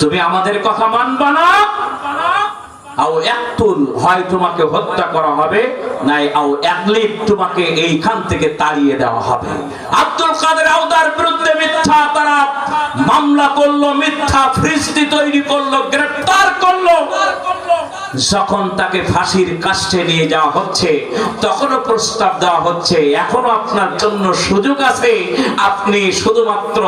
তুমি আমাদের কথা মানবা না? হয় তোমাকে হত্যা করা হবে, নাই আও একলিপ তোমাকে এইখান থেকে তাড়িয়ে দেওয়া হবে। আব্দুল কাদের আওদার বিরুদ্ধে মিথ্যা তারা মামলা করল, মিথ্যা ফ্রিস্তি তৈরি করল গ্রেফতার করল। যখন তাকে ফাঁসির কাষ্টে নিয়ে যাওয়া হচ্ছে, তখনও প্রস্তাব দেওয়া হচ্ছে এখনও আপনার জন্য সুযোগ আছে, আপনি শুধুমাত্র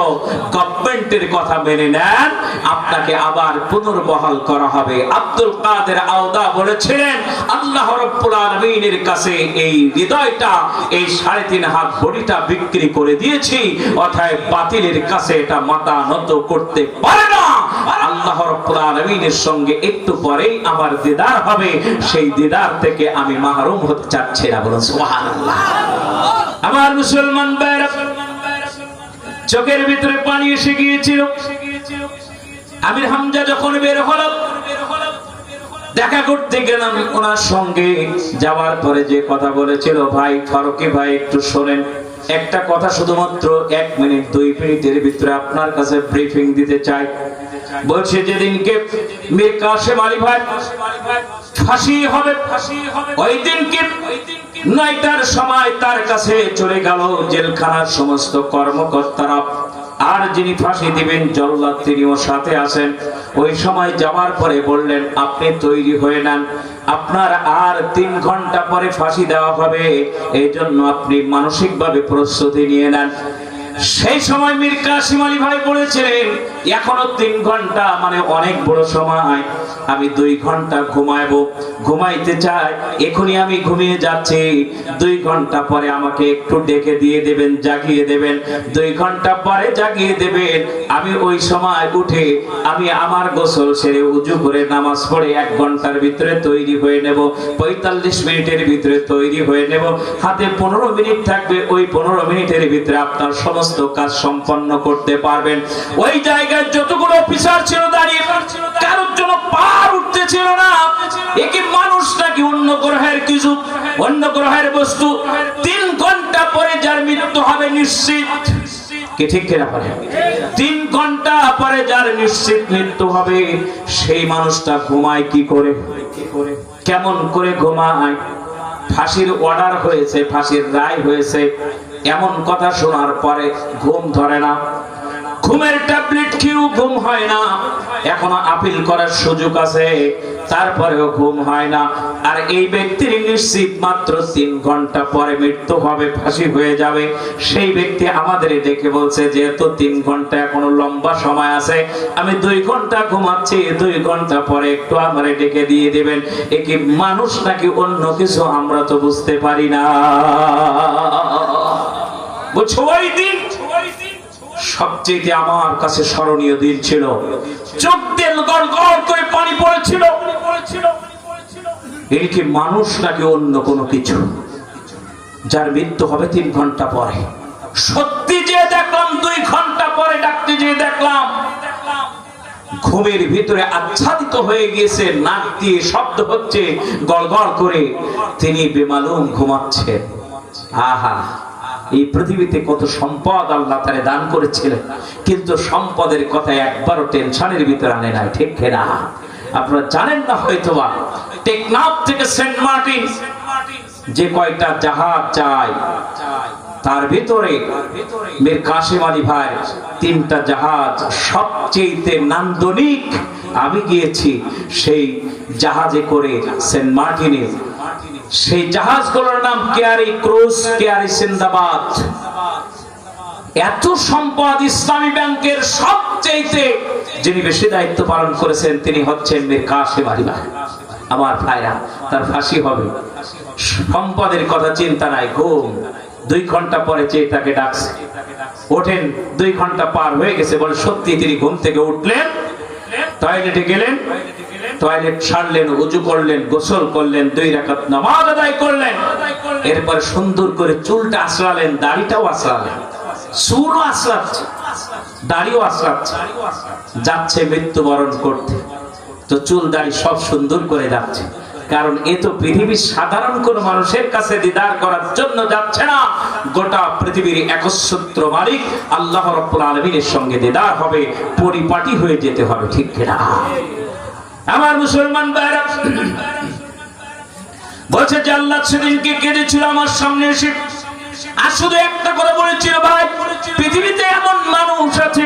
গভর্নমেন্টের কথা মেনে নেন, আপনাকে আবার পুনর্বহাল করা হবে। আব্দুল কাদের আওদা বলেছিলেন, আল্লাহ রব্বুল আলমিনের কাছে এই হৃদয়টা, এই সাড়ে তিন হাত বড়িটা বিক্রি করে দিয়েছি, অথায় বাতিলের কাছে এটা মাথা নত করতে পারে না। আল্লাহ রব্বুল আলমিনের সঙ্গে একটু পরেই আমার দিদার হবে। সেই দিদার থেকে আমি মাহরুম হতে চাচ্ছি না, বলুন সুবহানাল্লাহ। আমার মুসলমান ভাইরা চোখের ভিতরে পানি এসে গিয়েছিল। আমির হামজা যখন বের হলো দেখা করতে গেলাম ওনার সঙ্গে। যাওয়ার পরে যে কথা বলেছিল, ভাই ফারুকি ভাই, একটু শোনেন। একটা কথা শুধুমাত্র এক মিনিট, দুই মিনিটের ভিতরে আপনার কাছে ব্রিফিং দিতে চাই। বলছে যেদিনকে মীর কাসেম আলী ভাই, ফাঁসি হবে। ওই দিনকে নয়টার সময় তার কাছে চলে গেল জেলখানার সমস্ত কর্মকর্তারা। আর যিনি ফাঁসি দিবেন, জল্লাদ তিনিও সাথে আছেন। ওই সময় যাওয়ার পরে বললেন, আপনি তৈরি হয়ে নেন। আপনার আর তিন ঘণ্টা পরে ফাঁসি দেওয়া হবে। এই জন্য আপনি মানসিকভাবে প্রস্তুতি নিয়ে নেন। সেই সময় মীর কাসিম আলী ভাই বলেছিলেন এখনও তিন ঘণ্টা মানে অনেক বড় সময়। আমি দুই ঘণ্টা ঘুমাইবো। ঘুমাইতে চাই, এখনই আমি ঘুমিয়ে যাচ্ছি। দুই ঘণ্টা পরে আমাকে একটু ডেকে দিয়ে দেবেন, জাগিয়ে দেবেন। দুই ঘণ্টা পরে জাগিয়ে দেবেন। আমি ওই সময় উঠে, আমি আমার গোসল সেরে উজু করে নামাজ পড়ে এক ঘণ্টার ভিতরে তৈরি হয়ে নেব। পঁয়তাল্লিশ মিনিটের ভিতরে তৈরি হয়ে নেব। হাতে পনেরো মিনিট থাকবে, ওই পনেরো মিনিটের ভিতরে আপনার সমস্ত কাজ সম্পন্ন করতে পারবেন। ওই জায়গায় যতগুলো অফিসার ছিল দাঁড়িয়ে, কারোর জন্য পার উঠতে ছিল না। একে মানুষ নাকি অন্য গ্রহের কিছু অন্য গ্রহের বস্তু। তিন ঘণ্টা পরে যার মৃত্যু হবে নিশ্চিত। তিন ঘণ্টা পরে যার নিশ্চিত মৃত্যু হবে, সেই মানুষটা ঘুমায় কি করে? কেমন করে ঘুমায়? ফাঁসির অর্ডার হয়েছে, ফাঁসির রায় হয়েছে। এমন কথা শোনার পরে ঘুম ধরে না। ঘুমের ট্যাবলেট খেয়েও ঘুম হয় না। এখনও আপিল করার সুযোগ আছে, তারপরেও ঘুম হয় না। আর এই ব্যক্তির নিশ্চিত মাত্র তিন ঘণ্টা পরে মৃত্যু হবে, ফাঁসি হয়ে যাবে। সেই ব্যক্তি আমাদের ডেকে বলছে, যেহেতু তিন ঘণ্টা এখনও লম্বা সময় আছে, আমি দুই ঘণ্টা ঘুমাচ্ছি, দুই ঘণ্টা পরে একটু আমার ডেকে দিয়ে দেবেন। এ মানুষ নাকি অন্য কিছু আমরা তো বুঝতে পারি না? বুঝছ ওই দিন? সবচেয়ে আমার কাছে স্মরণীয় দিন ছিল। চোখ তেল গড় গড় করে পানি পড়েছিল। কি মানুষ নাকি অন্য কোনো কিছু। যার মৃত্যু হবে তিন ঘণ্টা পরে। সত্যি যে দেখলাম, দুই ঘণ্টা পরে ডাকতে যে দেখলাম, ঘুমের ভিতরে আচ্ছাদিত হয়ে গিয়েছে, নাক দিয়ে শব্দ হচ্ছে গড়গড় করে। তিনি বেমালুম ঘুমাচ্ছেন। আহা! এই পৃথিবীতে কত সম্পদ আল্লাহ তারে দান করেছিলেন, কিন্তু সম্পদের কথা একবারও টেনশনের ভিতরে আনে নাই, ঠিক না আপনারা জানেন না হয়তোবা, টেকনাফ থেকে সেন্ট মার্টিন যে কয়টা জাহাজ চায় তার ভিতরে মীর কাশিম আলী ভাই তিনটা জাহাজ সবচেয়ে নান্দনিক আমি গিয়েছি, সেই জাহাজে করে সেন্ট মার্টিনে সেই জাহাজগুলোর নাম কেয়ারি ক্রুজ, কেয়ারি সিন্দাবাদ। এত সম্পদ ইসলামী ব্যাংকের সবচেয়ে যিনি বেশি দায়িত্ব পালন করেছেন, তিনি হচ্ছেন মীর আলী ভাই, আমার ভাইরা। তার ফাঁসি হবে। সম্পদের কথা চিন্তা নাই, ঘুম। দুই ঘণ্টা পরে চেয়ে তাকে ডাকছে। ওঠেন, দুই ঘণ্টা পার হয়ে গেছে, বলে, সত্যি, তিনি ঘুম থেকে উঠলেন, টয়লেটে গেলেন টয়লেট সারলেন উজু করলেন, গোসল করলেন, দুই রাকাত নামাজ আদায় করলেন। এরপর সুন্দর করে চুলটা আশ্রালেন দাড়িটাও আশ্রালেন চুলও আশ্রাচ্ছে দাড়িও আশ্রাচ্ছে যাচ্ছে মৃত্যুবরণ করতে। তো চুল, দাড়ি সব সুন্দর করে যাচ্ছে। কারণ এ তো পৃথিবীর সাধারণ কোন মানুষের কাছে দিদার করার জন্য যাচ্ছে না। গোটা পৃথিবীর একচ্ছত্র মালিক আল্লাহ রব্বুল আলমীর সঙ্গে দিদার হবে, পরিপাটি হয়ে যেতে হবে, ঠিক কিনা? আমার মুসলমান ভাইরা, বলছে যে আল্লাহ সেদিনকে কেঁদেছিল আমার সামনে এসে। আর শুধু একটা কথা বলেছিল ভাই, পৃথিবীতে এমন মানুষ আছে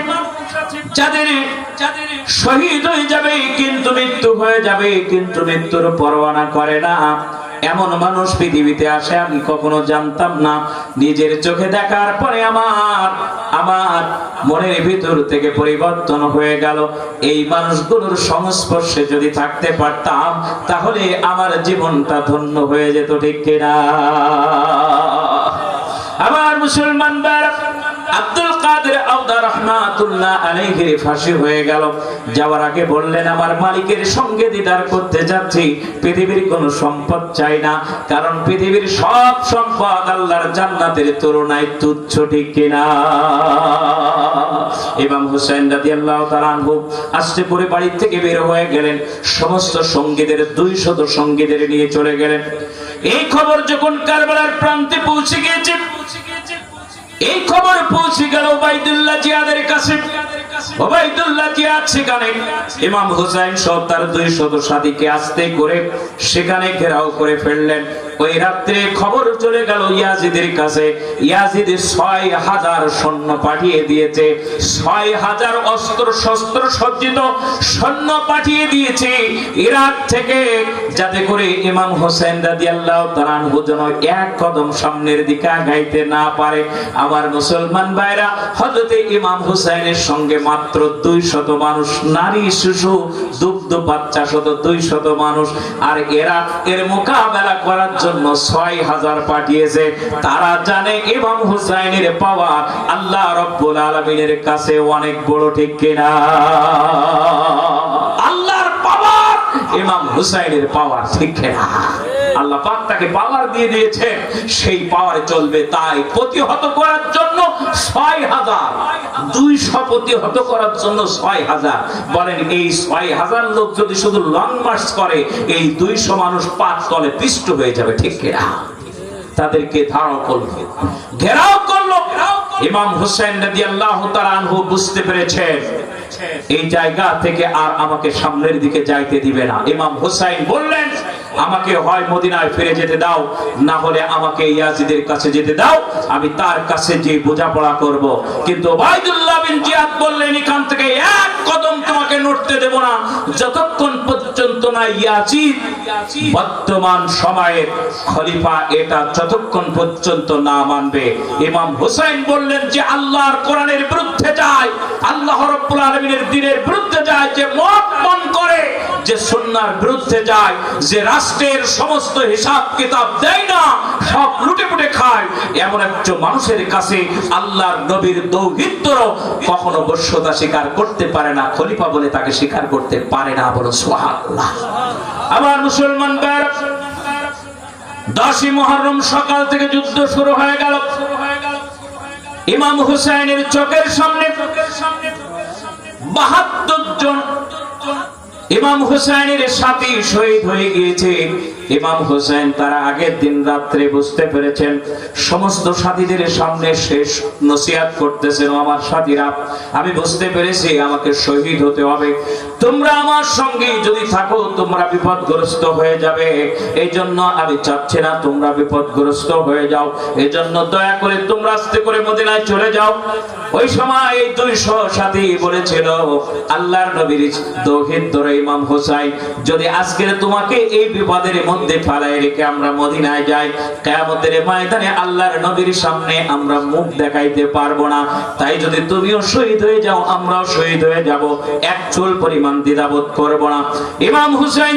যাদের শহীদ হয়ে যাবে, কিন্তু মৃত্যু হয়ে যাবে, কিন্তু মৃত্যুর পরোয়ানা করে না। এমন মানুষ পৃথিবীতে আসে, আমি কখনো জানতাম না। নিজের চোখে দেখার পরে আমার আমার মনের ভিতর থেকে পরিবর্তন হয়ে গেল। এই মানুষগুলোর সংস্পর্শে যদি থাকতে পারতাম, তাহলে আমার জীবনটা ধন্য হয়ে যেত, ঠিক আমার মুসলমান আব্দুল কারণ পৃথিবীর সব সম্পদ আল্লাহর জান্নাতের তুলনায় তুচ্ছ, ঠিক কিনা ইমাম হুসেন রাদিয়াল্লাহু তাআলা আনহু আস্তে করে বাড়ি থেকে বের হয়ে গেলেন। সমস্ত সঙ্গীদের দুই শত সঙ্গীদের নিয়ে চলে গেলেন। এই খবর যখন কারবালার প্রান্তে পৌঁছে গিয়েছে এই খবর পৌঁছে গেল ওবাইদুল্লাহ জিয়াদের কাছে। ওবাইদুল্লাহ জিয়াদ সেখানে ইমাম হুসাইন সহ তার দুই সাথীকে আস্তে করে সেখানে ঘেরাও করে ফেললেন। ওই রাত্রে খবর চলে গেল ইয়াজিদের কাছে। ইয়াজিদ ছয় হাজার সৈন্য পাঠিয়ে দিয়েছে। ছয় হাজার অস্ত্র শস্ত্র সজ্জিত সৈন্য পাঠিয়ে দিয়েছে। ইরাক থেকে যাতে করে ইমাম হোসেন রাদিয়াল্লাহু তাআলা যেন এক কদম সামনের দিকে আগাইতে না পারে। আমার মুসলমান ভাইরা, হযরতে ইমাম হুসাইনের সঙ্গে মাত্র 200 মানুষ, নারী, শিশু, দুগ্ধ বাচ্চা শত 200 মানুষ। আর এরা এর মোকাবেলা করার জন্য 6000 পাঠিয়েছে। তারা জানে ইমাম হুসাইনের পাওয়া আল্লাহ রব্বুল আলমিনের কাছে অনেক বড়, ঠিক কিনা? আল্লাহর পাওয়ার, ইমাম হুসাইনের পাওয়ার, ঠিক কিনা? আল্লাহ পাক তাকে পাওয়ার দিয়ে দিয়েছে। সেই পাওয়ার চলবে তাই প্রতিহত করার জন্য ছয় হাজার। দুইশো প্রতিহত করার জন্য ছয় হাজার। বলেন, এই ছয় হাজার লোক যদি শুধু লং মার্চ করে, এই মানুষ পাঁচ তলে পিষ্ট হয়ে যাবে, ঠিক তাদেরকে ধারণ ঘেরাও করল। ইমাম হুসেন নদী আল্লাহ আনহু বুঝতে পেরেছেন এই জায়গা থেকে আর আমাকে সামনের দিকে যাইতে দিবে না। ইমাম হুসাইন বললেন আমাকে হয় মদিনায় ফিরে যেতে দাও, না হলে আমাকে ইয়াজিদের কাছে যেতে দাও, আমি তার কাছে যে বোঝাপড়া করব। কিন্তু ওবাইদুল্লাহ বিন জিয়াদ বললেন, এখান থেকে এক কদম তোমাকে নড়তে দেব না। যতক্ষণ পর্যন্ত না ইয়াজিদ বর্তমান সময়ের খলিফা এটা যতক্ষণ পর্যন্ত না মানবে। ইমাম হুসাইন বললেন যে আল্লাহর কোরআনের বিরুদ্ধে যায়, আল্লাহ রাব্বুল আলামিনের দ্বীনের বিরুদ্ধে যায়, যে মত মন করে, যে সুন্নাহর বিরুদ্ধে যায়, যে রাষ্ট্রের সমস্ত হিসাব কিতাব দেয় না, সব লুটে পুটে খায়। এমন একজন মানুষের কাছে আল্লাহর নবীর দৌহিত্র কখনো বশ্যতা স্বীকার করতে পারে না। খলিফা বলে তাকে স্বীকার করতে পারে না বলো, সুবহানাল্লাহ। আমার মুসলমান দশই মহরম সকাল থেকে যুদ্ধ শুরু হয়ে গেল। ইমাম হুসাইনের চোখের সামনে বাহাত্তর জন ইমাম হুসাইনের সাথী শহীদ হয়ে গিয়েছে। ইমাম হুসাইন তারা আগের দিন রাত্রে বুঝতে পেরেছেন, সমস্ত সাথীদের সামনে শেষ নসিহাত করতেছেন আমার সাথীরা, আমি বুঝতে পেরেছি, আমাকে শহীদ হতে হবে। তোমরা আমার সঙ্গে যদি থাকো, তোমরা বিপদগ্রস্ত হয়ে যাবে। এই জন্য আমি চাচ্ছি না তোমরা বিপদগ্রস্ত হয়ে যাও। এই জন্য দয়া করে তোমরা আস্তে করে মদিনায় চলে যাও। ওই সময় এই দুইশো সাথী বলেছিল, আল্লাহর নবীর দৌহিদ ধরে ইমাম হোসাইন, যদি আজকের তোমাকে এই বিপদের মধ্যে ফালাই রেখে আমরা মদিনায় যাই। কেয়ামতের ময়দানে আল্লাহর নবীর সামনে আমরা মুখ দেখাইতে পারব না। তাই যদি তুমিও শহীদ হয়ে যাও, আমরাও শহীদ হয়ে যাব। এক চুল পরিমাণ দ্বিধাবোধ করব না। ইমাম হুসেন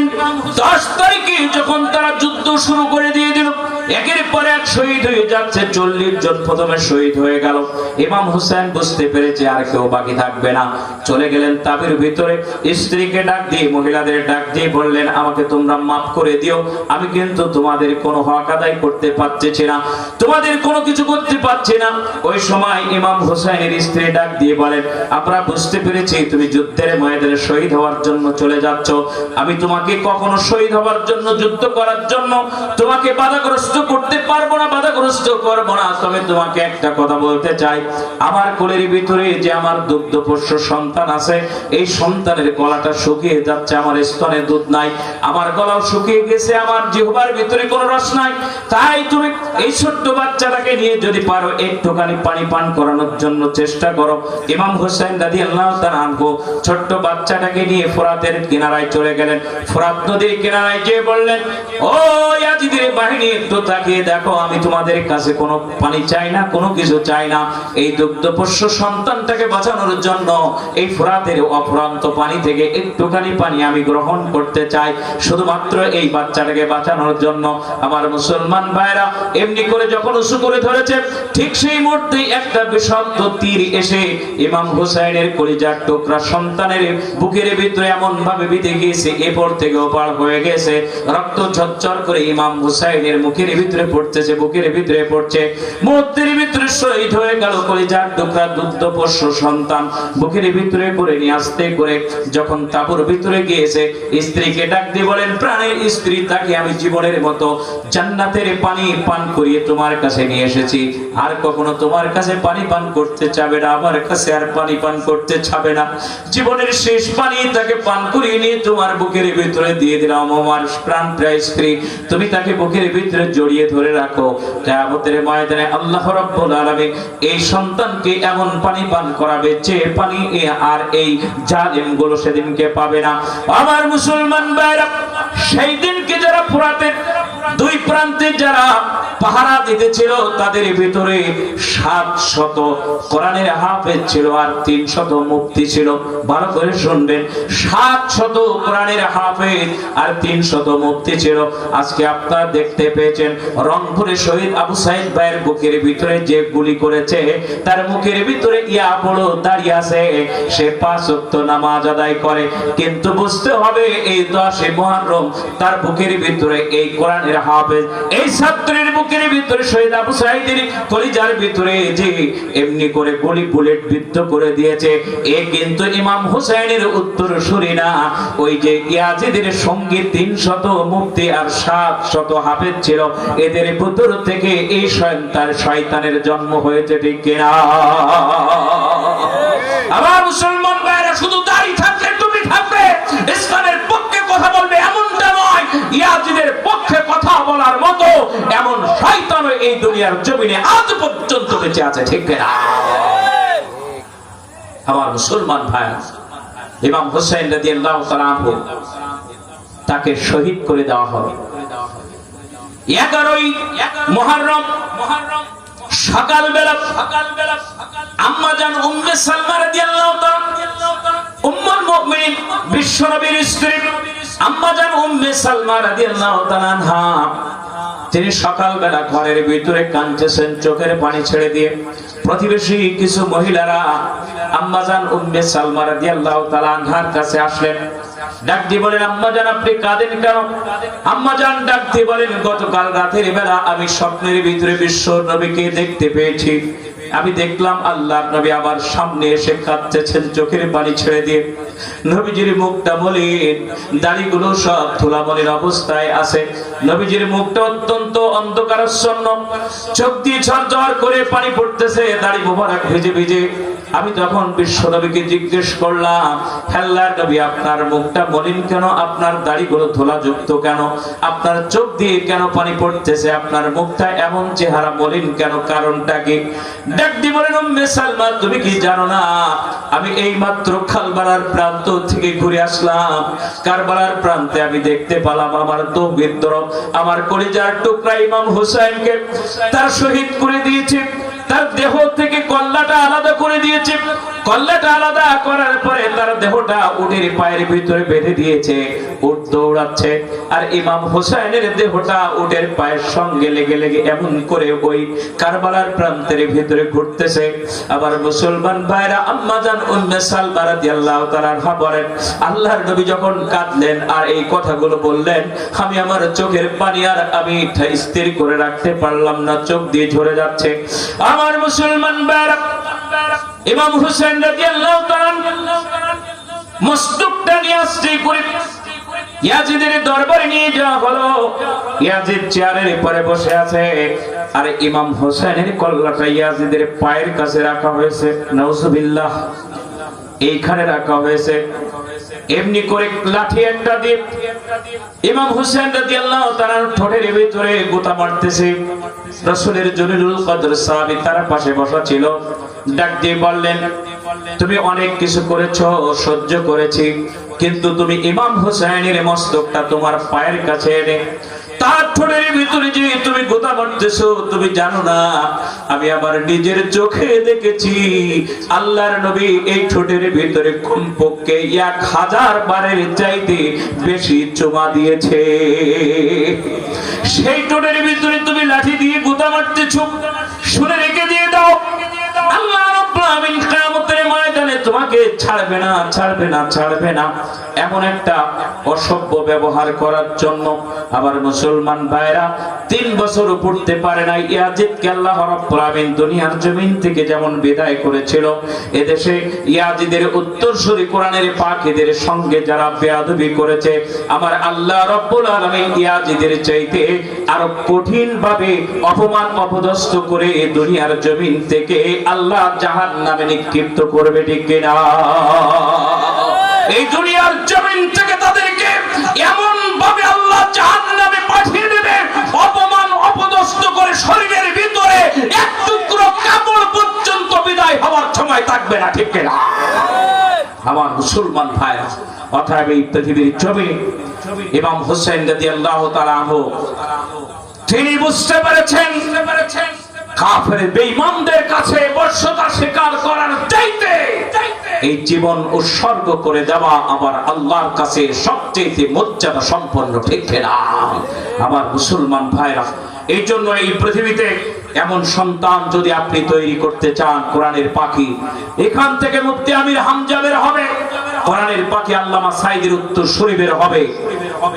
দশ তারিখে যখন তারা যুদ্ধ শুরু করে দিয়ে দিল একের পর এক শহীদ হয়ে যাচ্ছে, চল্লিশ জন প্রথমে শহীদ হয়ে গেল। ইমাম হুসেন বুঝতে পেরেছে আর কেউ বাকি থাকবে না। চলে গেলেন তাবির ভিতরে, স্ত্রীকে ডাক দিয়ে, মহিলাদের ডাক দিয়ে বললেন, আমাকে তোমরা মাফ করে দিও। আমি কিন্তু তোমাদের কোনো হক আদায় করতে পারতেছি না। তোমাদের কোনো কিছু করতে পারছি না। ওই সময় ইমাম হুসাইনের স্ত্রী ডাক দিয়ে বলেন, আমরা বুঝতে পেরেছি তুমি যুদ্ধের ময়দানে শহীদ হওয়ার জন্য চলে যাচ্ছ। আমি তোমাকে কখনো শহীদ হওয়ার জন্য, যুদ্ধ করার জন্য তোমাকে বাধাগ্রস্ত করতে পারব না, বাধাগ্রস্ত করব না। তোমাকে একটা কথা বলতে চাই। আমার কোলের ভিতরে যে আমার দুগ্ধ পোষ্য সন্তান আছে, এই সন্তানের গলাটা শুকিয়ে যাচ্ছে, আমার স্তনে দুধ নাই, আমার গলাও শুকিয়ে গেছে, আমার জিহ্বার ভিতরে কোনো রস নাই। তাই তুমি এই ছোট্ট বাচ্চাটাকে নিয়ে যদি পারো, একটুখানি পানি পান করানোর জন্য চেষ্টা করো। ইমাম হোসেন দাদি আল্লাহ তার আনব ছোট্ট বাচ্চাটাকে নিয়ে ফোরাতের কিনারায় চলে গেলেন। ফোরাত নদীর কিনারায় যেয়ে বললেন, ও ইয়াজিদের বাহিনী তাকিয়ে দেখো, আমি তোমাদের কাছে কোনো পানি চাই না, কোনো কিছু চাই না। এই দুগ্ধপোষ্য সন্তানটাকে বাঁচানোর জন্য এই ফোরাতের অফুরান্ত পানি থেকে একটুখানি পানি আমি গ্রহণ করতে চাই। শুধুমাত্র এই বাচ্চাটাকে বাঁচানোর জন্য আমার মুসলমান ভাইরা এমনি করে যখন উঁচু করে ধরেছে, ঠিক সেই মুহূর্তে একটা বিষাক্ত তীর এসে ইমাম হুসাইনের কলিজার টুকরা সন্তানের বুকের ভিতরে এমন ভাবে বিঁধে গিয়েছে এপর থেকে ওপার হয়ে গেছে। রক্ত ঝরঝর করে ইমাম হুসাইনের মুখের ভিতরে পড়তেছে বুকের ভিতরে পড়ছে। মুহূর্তের ভিতরে শহীদ হয়ে গেল কলিজার টুকরা দুগ্ধ পোষ্য সন্তান। বুকের ভিতরে করে নিয়ে আসতে করে যখন তাবুর ভিতরে গিয়েছে, স্ত্রীকে ডাক দিয়ে বলেন, প্রাণের স্ত্রী, তাকে আমি জীবনের মতো জান্নাতের পানি পান করিয়ে তোমার কাছে নিয়ে এসেছি। আর কখনো তোমার কাছে পানি পান করতে চাবে না, আমার কাছে আর পানি পান করতে চাবে না। জীবনের শেষ পানি তাকে পান করিয়ে নিয়ে তোমার বুকের ভিতরে দিয়ে দিলাম, আমার প্রাণ প্রায় স্ত্রী। তুমি তাকে বুকের ভিতরে জড়িয়ে ধরে রাখো। কেয়ামতের ময়দানে আল্লাহ রাব্বুল আলামিন এই সন্তানকে এমন পানি পান করাবে যে পানি আর এই জালিমগুলো সেদিনকে পাবে না। আমার মুসলমান ভাইরা সেই দিনকে যারা ফুরাতের দুই প্রান্তে যারা পাহারা দিতেছিল, তাদের ভিতরে সাত শত কোরআনের হাফেজ ছিল আর তিন শত মুক্তি ছিল। ভালো করে শুনবেন সাত শত কোরআনের হাফেজ আর তিন শত মুক্তি ছিল। আজকে আপনারা দেখতে পেয়েছেন, রংপুরে শহীদ আবু সাইদ ভাইয়ের বুকের ভিতরে যে গুলি করেছে, তার মুখের ভিতরে ইয়া বড় দাঁড়িয়ে আছে। সে পাঁচ নামাজ আদায় করে, কিন্তু বুঝতে হবে এই দশে মহরম তার বুকের ভিতরে এই কোরআনের হাফেজ, এই ছাত্রের বুকের ভিতরে শহীদ আবু সাইদের কলিজার ভিতরে যে এমনি করে গুলি বুলেট বিদ্ধ করে দিয়েছে, এ কিন্তু ইমাম হুসাইনের উত্তর সুরি না। ওই যে ইয়াজিদের সঙ্গে তিন শত মুক্তি আর সাত শত হাফেজ ছিল, এদের ভিতর থেকে এই শয়তান শয়তানের জন্ম হয়েছে ঠিক কিনা? আমার মুসলমান ইয়াজিদের পক্ষে কথা বলার মতো এমন শয়তান এই দুনিয়ার জমিনে আজ পর্যন্ত বেঁচে আছে, ঠিক কিনা? আমার মুসলমান ভাই, ইমাম হোসেন তাকে শহীদ করে দেওয়া হবে। এগারোই মহরম মহরম সকালবেলা সকালবেলা আম্মা জান উম্মে সালমা বিশ্বনবীর স্ত্রী আম্মা জান উম্মে সালমা তিনি সকালবেলা ঘরের ভিতরে কাঁদতেছেন, চোখের পানি ছেড়ে দিয়ে। প্রতিবেশী কিছু মহিলারা আম্মাজান উম্মে সালমা রাদিয়াল্লাহু তাআলা আনহার কাছে আসলেন। ডাক দিয়ে বলেন আম্মাজান আপনি কাঁদেন কেন? আম্মাজান ডাক দিয়ে বলেন, গতকাল রাতের বেলা আমি স্বপ্নের ভিতরে বিশ্ব নবীকে দেখতে পেয়েছি। আমি দেখলাম আল্লাহ নবী আমার সামনে এসে কাঁদতেছেন, চোখের পানি ছেড়ে দিয়ে। নবীজির মুখটা মলিন দাড়িগুলো সব ধুলামলির অবস্থায় আছে। নবীজির মুখটা অত্যন্ত অন্ধকারাচ্ছন্ন। চোখ দিয়ে ঝরঝর করে পানি পড়তেছে, দাড়ি মোবারক ভিজে ভিজে। আমি তখন বিশ্ব নবীকে জিজ্ঞেস করলাম হেল্লার নবী, আপনার মুখটা মলিন কেন? আপনার দাড়িগুলো ধুলাযুক্ত কেন? আপনার চোখ দিয়ে কেন পানি পড়তেছে? আপনার মুখটা এমন চেহারা মলিন কেন? কারণটা কি? ডাক বলেন উম্মে সালমা, তুমি কি জানো না? আমি এই মাত্র খালবালার প্রান্ত থেকে ঘুরে আসলাম। কারবালার প্রান্তে আমি দেখতে পেলাম আমার তো বিদ্রোহ আমার কলিজার টুকরা ইমাম হুসাইনকে তার শহীদ করে দিয়েছে। তার দেহ থেকে কল্লাটা আলাদা করে দিয়েছে। কল্লাটা আলাদা করার পরে তার দেহটা উটের পায়ের ভিতরে বেঁধে দিয়েছে, উট দৌড়াচ্ছে। আর ইমাম হোসেনের দেহটা উটের পায়ের সঙ্গে লেগে লেগে এমন করে ওই কারবালার প্রান্তের ভিতরে ঘুরতেছে। আবার মুসলমান ভাইরা আম্মাজান উম্মে সালমা রাদিয়াল্লাহু তাআলা বলেন, আল্লাহর নবী যখন কাঁদলেন আর এই কথাগুলো বললেন, আমি আমার চোখের পানি আর আমি স্থির করে রাখতে পারলাম না, চোখ দিয়ে ঝরে যাচ্ছে। আমার মুসলমান ভাইরা ইমাম হোসেন রাদিয়াল্লাহু তাআলা মস্তকটা নিয়ে আসছে করে। ইয়াজিদের দরবারে নিয়ে যাওয়া হলো। ইয়াজিদ চেয়ারের পরে বসে আছে। আর ইমাম হোসেনের কল্লাটা ইয়াজিদের পায়ের কাছে রাখা হয়েছে। এইখানে রাখা হয়েছে। এমনি করে লাঠি একটা দিয়ে ইমাম হোসেন রাদিয়াল্লাহু তাআলার ঠোঁটের ভিতরে গোতা মারতেছে। রাসূলের জলিলুল কদর সাহাবী তার পাশে বসা ছিল। ডাক দিয়ে বললেন, তুমি অনেক কিছু করেছ, সহ্য করেছি, কিন্তু তুমি ইমাম হোসেনের মস্তকটা তোমার পায়ের কাছে এনে তার ঠোঁটের ভিতরে যে তুমি গোতা মারতেছো তুমি জানো না। আমি নিজের চোখে দেখেছি, আল্লাহর নবী এই ঠোঁটের ভিতরে কমপক্ষে এক হাজার বারের চাইতে বেশি চুমা দিয়েছে। সেই ঠোঁটের ভিতরে তুমি লাঠি দিয়ে গোতা মারতেছো শুনে রেখে দিয়ে আল্লাহ রব্বুল আলামিন কিয়ামতের তোমাকে ছাড়বে না ছাড়বে না ছাড়বে না। এমন একটা অসভ্য ব্যবহার করার জন্য আবার মুসলমান ভাইরা তিন বছর পড়তে পারে না ইয়াজিদকে আল্লাহ রাব্বুল আলামিন দুনিয়ার জমিন থেকে যেমন বিদায় করেছিল, এদেশে ইয়াজিদের উত্তরসূরি কোরআনের পাখিদের সঙ্গে যারা বেয়াদবি করেছে, আমার আল্লাহ রাব্বুল আলামিন ইয়াজিদের চাইতে আরও কঠিন ভাবে অপমান অপদস্থ করে দুনিয়ার জমিন থেকে আল্লাহ জাহান নামে নিক্ষিপ্ত করবে ঠিক কিনা এই দুনিয়ার জমিন থেকে তাদেরকে এমন ভাবে আল্লাহ জাহান নামে পাঠিয়ে দেবে, অপমান অপদস্থ করে শরীরের ভিতরে এক টুকরো কাপড় পর্যন্ত বিদায় হওয়ার সময় থাকবে না, ঠিক কিনা? আমার মুসলমান ভাইরা, অতএব এই পৃথিবীর জমি ইমাম হোসেন রাদিয়াল্লাহু তাআলা তিনি বুঝতে পেরেছেন কাফের বেঈমানদের কাছে বর্ষতা স্বীকার করার চাইতে এই জীবন উৎসর্গ করে দেওয়া আমার আল্লাহর কাছে সবচেয়ে মর্যাদা সম্পন্ন ঠিক না আমার মুসলমান ভাইরা, এই জন্য এই পৃথিবীতে এমন সন্তান যদি আপনি তৈরি করতে চান, কোরআনের পাখি, এখান থেকে মুক্তি আমির হামজাবের হবে। কোরআনের পাখি আল্লামা সাইদের উত্তর শরীফের হবে।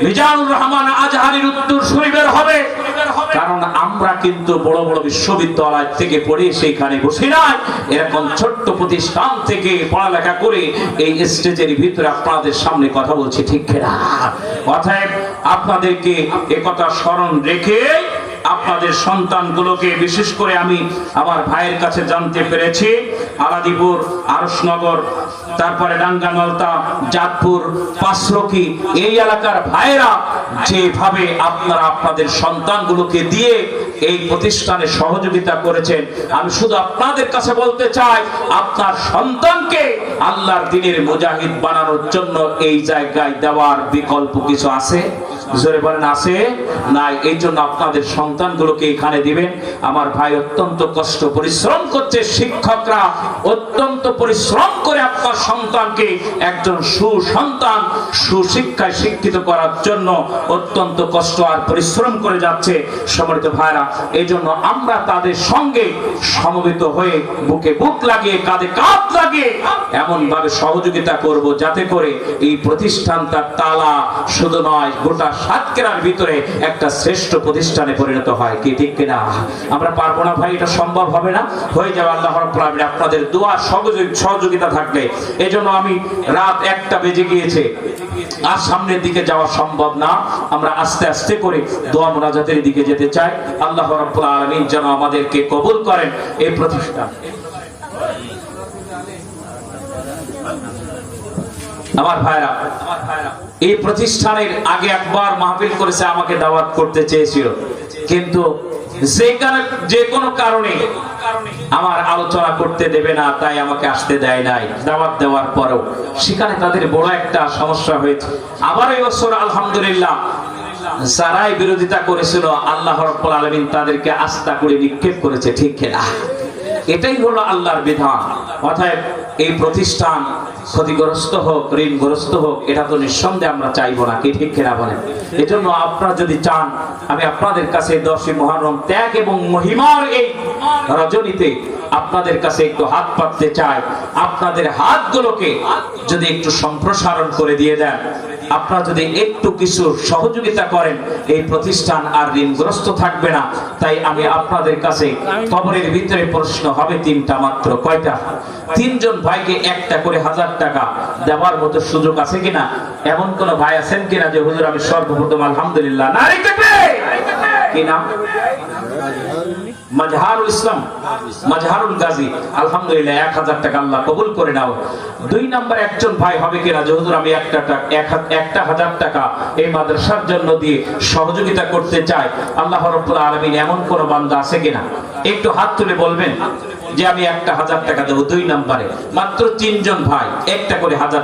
মিজানুর রহমান আজহারির উত্তর শরীফের হবে। আমরা কিন্তু বড় বড় বিশ্ববিদ্যালয় থেকে পড়ে সেইখানে বসে নাই। এরকম ছোট্ট প্রতিষ্ঠান থেকে পড়ালেখা করে এই স্টেজের ভিতরে আপনাদের সামনে কথা বলছি, ঠিক না অতএব আপনাদেরকে একথা স্মরণ রেখে আপনাদের সন্তানগুলোকে বিশেষ করে আমি আমার ভাইয়ের কাছে জানতে পেরেছি। আলাদিপুর আরসনগর তারপরে ডাঙ্গানলতা জাতপুর পাঁচলকি এই এলাকার ভাইরা যেভাবে আপনারা আপনাদের সন্তানগুলোকে দিয়ে এই প্রতিষ্ঠানে সহযোগিতা করেছেন, আমি শুধু আপনাদের কাছে বলতে চাই, আপনার সন্তানকে আল্লাহর দিনের মুজাহিদ বানানোর জন্য এই জায়গায় দেওয়ার বিকল্প কিছু আছে? জোরে বলেন, আছে? নাই, এই জন্য আপনাদের সন্তানগুলোকে এখানে দিবেন। আমার ভাই অত্যন্ত কষ্ট, পরিশ্রম করছে। শিক্ষকরা অত্যন্ত পরিশ্রম করে আপনার সন্তানকে একজন সুসন্তান, সুশিক্ষায় শিক্ষিত করার জন্য অত্যন্ত কষ্ট আর পরিশ্রম করে যাচ্ছে সম্মানিত ভাইরা এই জন্য আমরা তাদের সঙ্গে সমবেত হয়ে বুকে বুক লাগিয়ে, কাঁধে কাঁধ লাগিয়ে এমন ভাবে সহযোগিতা করব যাতে করে এই প্রতিষ্ঠান তার তালা শুধু নয়, গোটা সাতকেরার ভিতরে একটা শ্রেষ্ঠ প্রতিষ্ঠানে পরিণত হয়, কি ঠিক কিনা? আমরা পারব না ভাই, এটা সম্ভব হবে না। হয়ে যাবে আল্লাহ আপনাদের দোয়া, সহযোগি- সহযোগিতা থাকলে। এজন্য আমি রাত একটা বেজে গিয়েছে, আর সামনের দিকে যাওয়া সম্ভব না। আমরা আস্তে আস্তে করে দোয়া মোনাজাতের দিকে যেতে চাই। আল্লাহ রাব্বুল যেন আমাদেরকে কবুল করেন এই প্রতিষ্ঠান। আমার ভাইরা এই প্রতিষ্ঠানের আগে একবার মাহফিল করেছে, আমাকে দাওয়াত করতে চেয়েছিল। কিন্তু যে কোনো কারণে আমার আলোচনা করতে দেবে না, তাই আমাকে আসতে দেয় নাই। দাওয়াত দেওয়ার পরেও সেখানে তাদের বড় একটা সমস্যা হয়েছে। আবার এই বছর, আলহামদুলিল্লাহ, যারাই বিরোধিতা করেছিল, আল্লাহ রব্বুল আলমিন তাদেরকে আস্থা করে নিক্ষেপ করেছে, ঠিক কিনা? এটাই হলো আল্লাহর বিধান। অতএব এই প্রতিষ্ঠান ক্ষতিগ্রস্ত হোক, ঋণগ্রস্ত হোক, এটা তো নিঃসন্দেহে আমরা চাইব না, কি ঠিক কিনা বলেন? এজন্য আপনারা যদি চান, আমি আপনাদের কাছে দশই মহারম ত্যাগ এবং মহিমার এই রজনীতে আপনাদের কাছে একটু হাত পাততে চাই। আপনাদের হাতগুলোকে যদি একটু সম্প্রসারণ করে দিয়ে দেন আপনারা যদি একটু কিছু সহযোগিতা করেন, এই প্রতিষ্ঠান আর ঋণগ্রস্ত থাকবে না। তাই আমি আপনাদের কাছে কবরের ভিতরে প্রশ্ন হবে তিনটা মাত্র, কয়টা? তিনজন ভাইকে একটা করে হাজার টাকা দেওয়ার মতো সুযোগ আছে কিনা? এমন কোন ভাই আছেন কিনা যে, হুজুর, আমি সর্বপ্রথম আলহামদুলিল্লাহ নারী কি নাম? মাজহারুল ইসলাম, মাজহারুল গাজী। আলহামদুলিল্লাহ, এক হাজার টাকা আল্লাহ কবুল করে নাও। দুই নাম্বার, একজন ভাই হবে কিনা? যে হুজুর আমি একটা একটা হাজার টাকা এই মাদ্রাসার জন্য দিয়ে সহযোগিতা করতে চাই, আল্লাহ রব্বুল আলামিন এমন কোন বান্দা আছে কিনা? একটু হাত তুলে বলবেন যে আমি একটা হাজার টাকা দেবো দুই নাম্বারে। মাত্র তিনজন ভাই, একটা করে হাজার